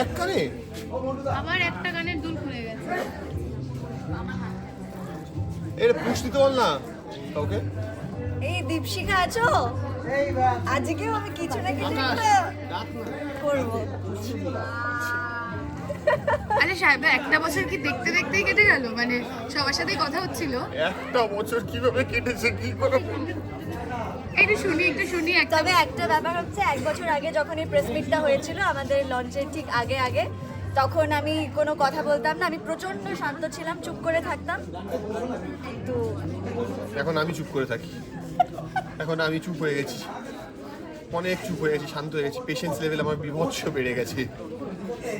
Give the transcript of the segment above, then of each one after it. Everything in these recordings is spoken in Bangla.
এক কানে? আমার একটা গানের দুল খুলে গেছে। এটা পুষ্টি তো না কাউকে? এই দীপশিখা আছো? আজকেও আমি কিছু না কিছু করব। আরে সাহেব একটা বছর কি দেখতে দেখতেই কেটে গেল? মানে সবার সাথেই কথা হচ্ছিল। একটা বছর কীভাবে কেটেছে কি করে একটু শুনি একটু শুনি তবে একটা ব্যাপার হচ্ছে এক বছর আগে যখন এই প্রেস মিটটা হয়েছিল আমাদের লঞ্চের ঠিক আগে আগে তখন আমি কোনো কথা বলতাম না আমি প্রচণ্ড শান্ত ছিলাম চুপ করে থাকতাম। কিন্তু এখন আমি চুপ করে থাকি। এখন আমি চুপ হয়ে গেছি। অনেক চুপ হয়ে গেছি শান্ত হয়ে গেছি। পেশেন্স লেভেল আমার বিভৎস বেড়ে গেছে।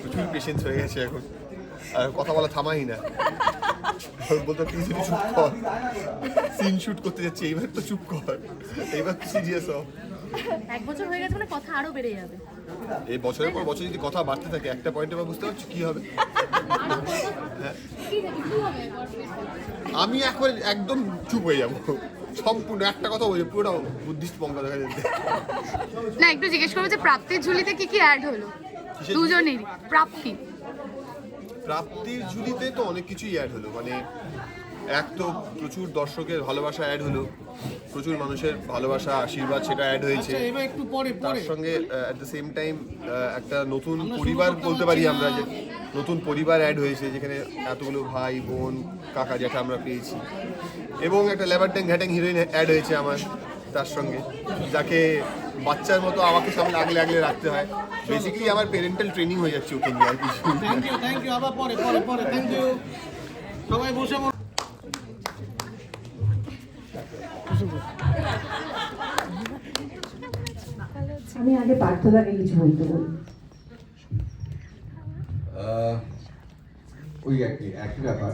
প্রচুর পেশেন্স হয়ে গেছে এখন। আর কথা বলা থামাই না। বলতো প্লিজ একটু চুপ কর। সিন শুট করতে যাচ্ছি এইবার তো চুপ কর। এইবার তো সিরিয়াস হ। এক বছর হয়ে গেছে মানে কথা আরও বেড়ে যাবে। এই বছরের পর বছর যদি কথা বাড়তে থাকে একটা পয়েন্টে বা বুঝতে পারছি কি হবে? আমি এখন একদম চুপ হয়ে যাব। সম্পূর্ণ একটা কথা বলি পুরোটা বুদ্ধিস্ট বঙ্গ দেখা যাচ্ছে। না একটু জিজ্ঞেস করব যে প্রাপ্তির ঝুলিতে কি কি অ্যাড হলো? দুজনেরই প্রাপ্তি। প্রাপ্তির ঝুলিতে তো অনেক কিছুই অ্যাড হলো মানে এক তো প্রচুর দর্শকের ভালোবাসা অ্যাড হলো প্রচুর মানুষের ভালোবাসা আশীর্বাদ সেটা অ্যাড হয়েছে। আচ্ছা একটু পরে তার সঙ্গে অ্যাট দ্য সেম টাইম একটা নতুন পরিবার বলতে পারি আমরা যে নতুন পরিবার অ্যাড হয়েছে যেখানে এতগুলো ভাই বোন কাকা জ্যাঠা আমরা পেয়েছি। এবং একটা লেবার ট্যাং ঘ্যাটাং হিরোইন অ্যাড হয়েছে আমার তার সঙ্গে যাকে বাচ্চার মতো আমাকে সামনে আগলে আগলে রাখতে হয়। বেসিক্যালি আমার পেরেন্টাল ট্রেনিং হয়ে যাচ্ছে ওকে নিয়ে আর কিছু থ্যাংক ইউ থ্যাংক ইউ আবার পরে পরে পরে থ্যাংক ইউ সবাই বসে আমি আগে পার্থদাকে কিছু বলতে বলি। ওই একই একই ব্যাপার।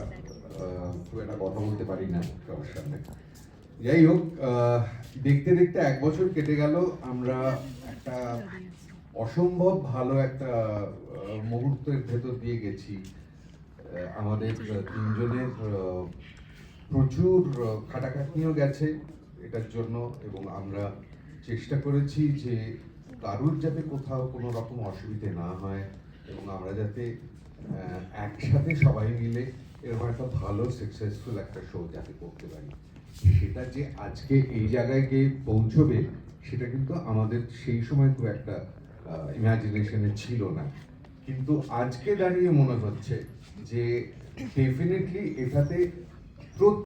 খুব একটা কথা বলতে পারি না সবার সামনে। যাই হোক দেখতে দেখতে এক বছর কেটে গেল, আমরা একটা অসম্ভব ভালো একটা মুহূর্তের ভেতর দিয়ে গেছি। আমাদের তিনজনের প্রচুর খাটাখাটনিও গেছে এটার জন্য, এবং আমরা চেষ্টা করেছি যে কারুর যাতে কোথাও কোনো রকম অসুবিধে না হয়, এবং আমরা যাতে একসাথে সবাই মিলে এরকম একটা ভালো সাকসেসফুল একটা শো যাতে করতে পারি। সেটা যে আজকে এই জায়গায় গিয়ে পৌঁছবে, সেটা কিন্তু আমাদের সেই সময় খুব একটা ইমাজিনেশনে ছিল না। কিন্তু আজকে দাঁড়িয়ে মনে হচ্ছে যে ডেফিনেটলি এটাতে